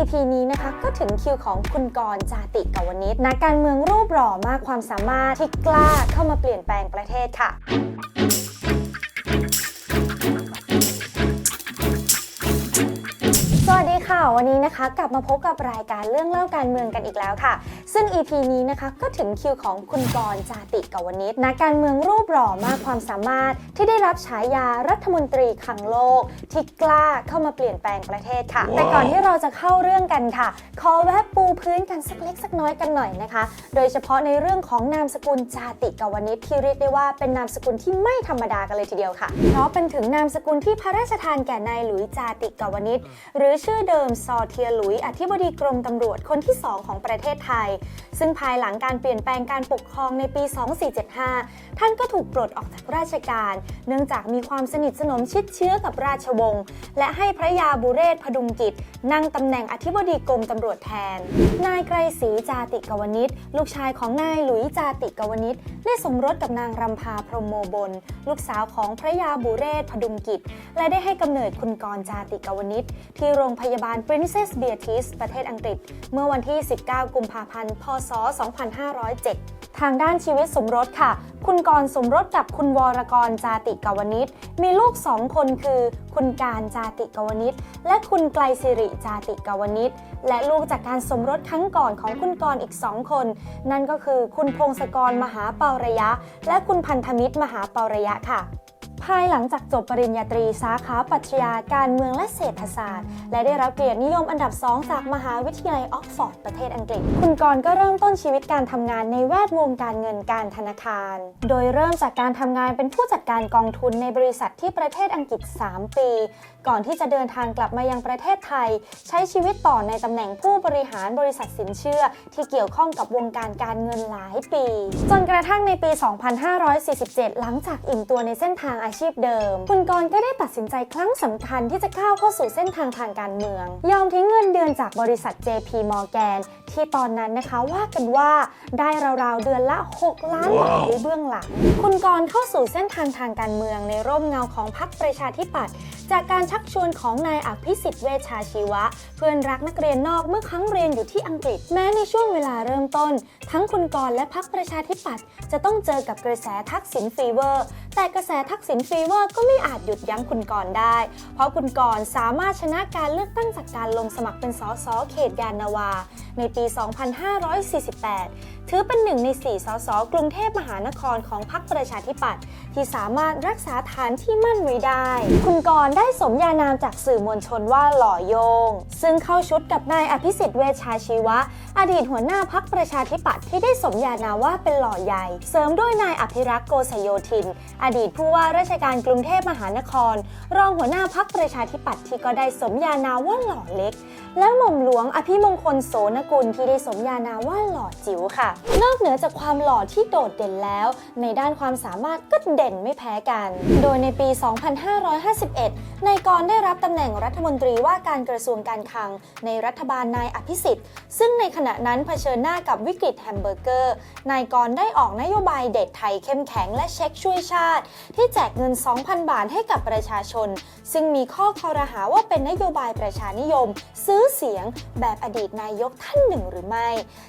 EP นี้นะคะก็ถึงคิวของคุณกรจาติกาวนิชนักการเมืองรูปหล่อมากความสามารถที่กล้าเข้ามาเปลี่ยนแปลงประเทศค่ะสวัสดีค่ะ วันนี้นะคะ กลับมาพบกับรายการเรื่องเล่าการเมืองกันอีกแล้วค่ะ ซึ่ง EP นี้นะคะก็ถึงคิวของคุณกรณ์จาติกาวนิชนักการเมืองรูปหล่อมากความสามารถ ที่ได้รับฉายารัฐมนตรีครั้งโลก ที่กล้าเข้ามาเปลี่ยนแปลงประเทศค่ะ แต่ก่อนที่เราจะเข้าเรื่องกันค่ะ ขอแวะปูพื้นกันสักเล็กสักน้อยกันหน่อยนะคะ โดยเฉพาะในเรื่องของนามสกุลจาติกาวนิชที่เรียกได้ว่าเป็นนามสกุลที่ไม่ธรรมดากันเลยทีเดียวค่ะเพราะเป็นถึงนามสกุลที่พระราชทานแก่นายหลุยส์จาติกาวนิชหรือชื่อเดิมซอเทียหลุย อธิบดีกรมตำรวจคนที่ 2 ของประเทศไทย ซึ่งภายหลังการเปลี่ยนแปลงการปกครองในปี 2475 ท่านก็ถูกปลดออกจากราชการ เนื่องจากมีความสนิทสนมชิดเชื้อกับราชวงศ์และให้พระยาบุเรศพดุงกิจ นั่งตำแหน่งอธิบดีกรมตำรวจแทน นายไกรศรีจาติกวนิชลูกชายของนายหลุยจาติกวนิชได้สมรสกับนางรำพาพรหมโมบล ลูกสาวของพระยาบุเรศพดุงกิจ และได้ให้กำเนิดคุณกรณ์จาติกวนิชที่โรงพยาบาล Princess Beatrice ประเทศอังกฤษ เมื่อวันที่ 19 กุมภาพันธ์ พศ 2507 ทางด้านชีวิตสมรสค่ะ คุณกรสมรสกับคุณวรกรจาติกาวนิชมีลูกสองคนคือ คุณการจาติกาวนิชและคุณไกลสิริจาติกาวนิชและลูกจากการสมรสครั้งก่อนของคุณกรอีกสองคน นั่นก็คือคุณพงศกรมหาเปาระยะ และคุณพันธมิตรมหาเปาระยะค่ะ ภายหลังจากจบปริญญาตรีสาขาปรัชญาการเมืองและเศรษฐศาสตร์ และได้รับเกียรตินิยมอันดับ 2 จากมหาวิทยาลัยออกฟอร์ดประเทศอังกฤษ คุณกรณ์ก็เริ่มต้นชีวิตการทำงานในแวดวงการเงินการธนาคาร โดยเริ่มจากการทำงานเป็นผู้จัดการกองทุนในบริษัทที่ประเทศอังกฤษ 3 ปีก่อนที่จะเดินทางกลับมายังประเทศไทย ใช้ชีวิตต่อในตำแหน่งผู้บริหารบริษัทสินเชื่อ ที่เกี่ยวข้องกับวงการการเงินหลายปี จนกระทั่งในปี 2547 หลังจากอิ่มตัวในเส้นทางอาชีพเดิม คุณกรณ์ก็ได้ตัดสินใจครั้งสำคัญที่จะก้าวเข้าสู่เส้นทางทางการเมือง ยอมทิ้งเงินเดือนจากบริษัท JP Morgan ที่ตอนนั้นนะคะว่ากันว่าได้ราวๆเดือนละ 6 ล้านบาทในเบื้องหลัง คุณกรณ์เข้าสู่เส้นทางทางการเมืองในร่มเงาของพรรคประชาธิปัตย์จากการชักชวนของนายอภิสิทธิ์เวชาชีวะ เพื่อนรักนักเรียนนอกเมื่อครั้งเรียนอยู่ที่อังกฤษ แม้ในช่วงเวลาเริ่มต้น ทั้งคุณกรและพรรคประชาธิปัตย์จะต้องเจอกับกระแสทักษิณฟีเวอร์ แต่กระแสทักษิณฟีเวอร์ก็ไม่อาจหยุดยั้งคุณกรได้ เพราะคุณกรสามารถชนะการเลือกตั้งจากการลงสมัครเป็นสสเขตยานนาวา ในปี 2548 ถือเป็นหนึ่งใน 4 สส กรุงเทพมหานครของพรรคประชาธิปัตย์ที่สามารถรักษาฐานที่มั่นไว้ได้ คุณกรณ์ได้สมญานามจากสื่อมวลชนว่าหล่อโยง ซึ่งเข้าชุดกับนายอภิสิทธิ์เวชชาชีวะ อดีตหัวหน้าพักประชาธิปัตย์ที่ได้สมญานามว่าเป็นหล่อใหญ่ เสริมด้วยนายอภิรักษ์โกษโยธิน อดีตผู้ว่าราชการกรุงเทพมหานคร รองหัวหน้าพักประชาธิปัตย์ที่ก็ได้สมญานามว่าหล่อเล็ก และหม่อมหลวงอภิมงคลโสนกุลที่ได้สมญานามว่าหล่อจิ๋วค่ะนอกเหนือจากความหล่อที่โดดเด่นแล้ว ในด้านความสามารถก็เด่นไม่แพ้กัน โดยในปี 2551 นายกรได้รับตำแหน่งรัฐมนตรีว่าการกระทรวงการคลัง ในรัฐบาลนายอภิสิทธิ์ ซึ่งในขณะนั้นเผชิญหน้ากับวิกฤตแฮมเบอร์เกอร์ นายกรได้ออกนโยบายเด็กไทยเข้มแข็งและเช็คช่วยชาติ ที่แจกเงิน 2,000 บาทให้กับประชาชน ซึ่งมีข้อคอรหาว่าเป็นนโยบายประชานิยม ซื้อเสียงแบบอดีตนายกท่านหนึ่งหรือไม่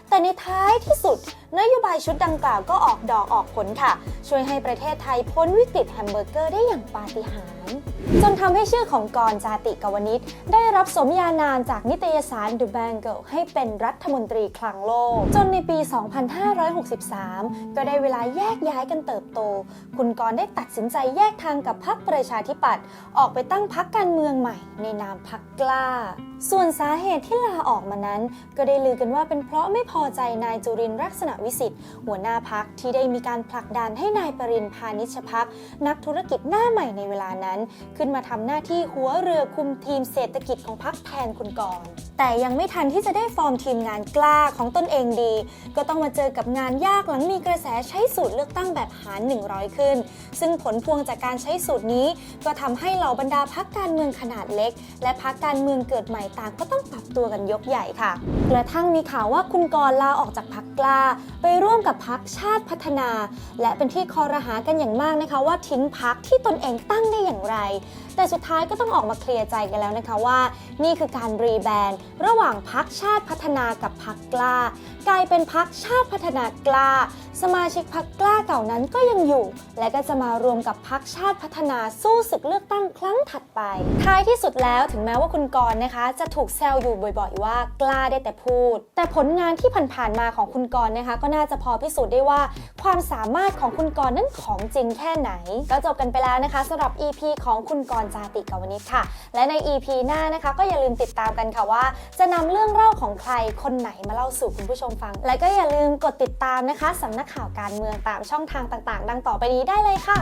แต่ในท้ายที่สุดนโยบายชุดดังกล่าวก็ออกดอกออกผลค่ะ ช่วยให้ประเทศไทยพ้นวิกฤตแฮมเบอร์เกอร์ได้อย่างปาฏิหาริย์ จนทำให้ชื่อของกรจาติกาวนิชได้รับสมญานามจากนิตยสาร The Bangle ให้เป็นรัฐมนตรีคลังโลก จนในปี 2563 ก็ได้เวลาแยกย้ายกันเติบโต คุณกรได้ตัดสินใจแยกทางกับพรรคประชาธิปัตย์ออกไปตั้งพรรคการเมืองใหม่ในนามพรรคกล้า ส่วนสาเหตุที่ลาออกมานั้น ก็ได้ลือกันว่าเป็นเพราะไม่พอใจนายจุรินร์ลักษณะวิสิทธิ์หัวหน้าพักที่ได้มีการผลักดันให้นายปรินพานิชพักนักธุรกิจหน้าใหม่ในเวลานั้นขึ้นมาทำหน้าที่หัวเรือคุมทีมเศรษฐกิจของพักแทนคุณกรณ์แต่ยังไม่ทันที่จะได้ฟอร์มทีมงานกล้าของตนเองดี ก็ต้องมาเจอกับงานยากหลังมีกระแสใช้สูตรเลือกตั้งแบบหาร 100 ขึ้น ซึ่งผลพวงจากการใช้สูตรนี้ ก็ทำให้เหล่าบรรดาพักการเมืองขนาดเล็ก และพักการเมืองเกิดใหม่ต่างก็ต้องปรับตัวกันยกใหญ่ค่ะ กระทั่งมีข่าวว่าคุณกรณ์ลาออกจากพักกล้า ไปร่วมกับพักชาติพัฒนา และเป็นที่คอรหากันอย่างมากนะคะ ว่าทิ้งพักที่ตนเองตั้งได้อย่างไรแต่สุดท้ายก็ต้องออกมาเคลียร์ใจกันแล้วนะคะว่า นี่คือการรีแบรนด์ระหว่างพักชาติพัฒนากับพักกล้า กลายเป็นพักชาติพัฒนากล้า สมาชิกพักกล้าเก่านั้นก็ยังอยู่ และก็จะมารวมกับพักชาติพัฒนาสู้ศึกเลือกตั้งครั้งถัดไป ท้ายที่สุดแล้วถึงแม้ว่าคุณกรณ์นะคะ จะถูกแซวอยู่บ่อยๆ ว่ากล้าได้แต่พูด แต่ผลงานที่ผ่านๆมาของคุณกรณ์นะคะ ก็น่าจะพอพิสูจน์ได้ว่า ความสามารถของคุณกรณ์นั้นของจริงแค่ไหน ก็จบกันไปแล้วนะคะสำหรับ EP ของคุณกรณ์จาติกาวนิชค่ะ และใน EP หน้านะคะ ก็อย่าลืมติดตามกันค่ะว่า จะนำเรื่องเล่าของใครคนไหนมาเล่าสู่คุณผู้ชมฟัง และก็อย่าลืมกดติดตามนะคะสำนักข่าวการเมืองตามช่องทางต่าง ๆ ดังต่อไปนี้ได้เลยค่ะ